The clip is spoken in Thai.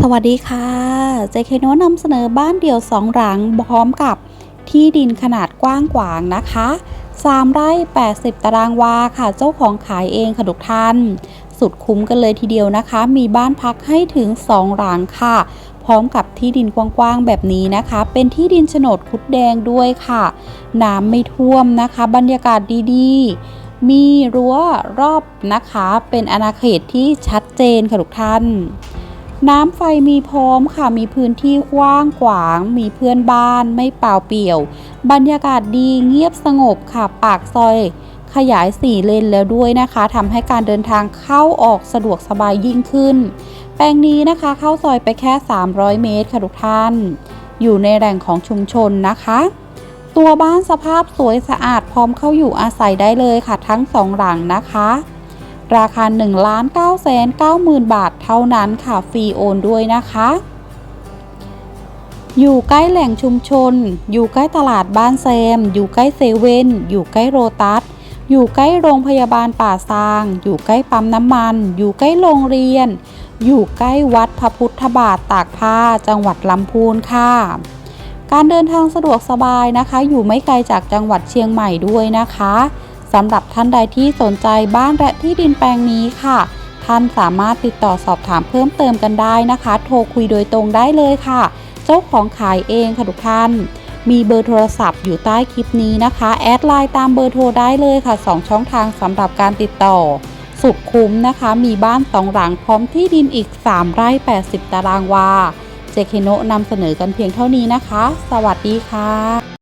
สวัสดีค่ะเจเคโนนำเสนอบ้านเดี่ยวสองหลังพร้อมกับที่ดินขนาดกว้างขวางนะคะ 3 ไร่ 80 ตารางวาค่ะ เจ้าของขายเองค่ะทุกท่าน สุดคุ้มกันเลยทีเดียวนะคะ มีบ้านพักให้ถึง 2 หลังค่ะ พร้อมกับที่ดินกว้างๆแบบนี้นะคะ เป็นที่ดินโฉนดคุดแดงด้วยค่ะ น้ำไม่ท่วมนะคะ บรรยากาศดีๆ มีรั้วรอบนะคะ เป็นอาณาเขตที่ชัดเจนค่ะทุกท่าน น้ำไฟมีพร้อมค่ะ มีพื้นที่กว้างขวาง มีเพื่อนบ้านไม่เปล่าเปลี่ยว บรรยากาศดีเงียบสงบค่ะ ปากซอย ขยาย 4 เลนแล้วด้วยนะคะทำให้การเดินทางเข้าออกสะดวกสบายยิ่งขึ้น แปลงนี้นะคะเข้าซอยไปแค่ 300 เมตรค่ะทุกท่าน อยู่ในแหล่งของชุมชนนะคะ ตัวบ้านสภาพสวยสะอาดพร้อมเข้าอยู่อาศัยได้เลยค่ะทั้งสองหลังนะคะ ราคา 1 9 9 0 0 0 บาทเท่านั้นค่ะฟรีโอนด้วยนะคะ อยู่ใกล้แหล่งชุมชน อยู่ใกล้ตลาดบ้านแซม อยู่ใกล้เซเว่น อยู่ใกล้โรตัส อยู่ใกล้โรงพยาบาลป่าซาง อยู่ใกล้ปั๊มน้ำมัน อยู่ใกล้โรงเรียน อยู่ใกล้วัดพระพุทธบาทตากผ้าจังหวัดลำพูนค่ะ การเดินทางสะดวกสบายนะคะ อยู่ไม่ไกลจากจังหวัดเชียงใหม่ด้วยนะคะ สำหรับท่านใดที่สนใจบ้านและที่ดินแปลงนี้ค่ะ ท่านสามารถติดต่อสอบถามเพิ่มเติมกันได้นะคะ โทรคุยโดยตรงได้เลยค่ะ เจ้าของขายเองค่ะทุกท่าน มีเบอร์โทรศัพท์อยู่ใต้คลิปนี้นะคะ แอดไลน์ตามเบอร์โทรได้เลยค่ะ 2 ช่องทางสำหรับการติดต่อ สุดคุ้มนะคะ มีบ้านสองหลังพร้อมที่ดินอีก 3 ไร่ 80 ตารางวา เจเคโนะนำเสนอกันเพียงเท่านี้นะคะ สวัสดีค่ะ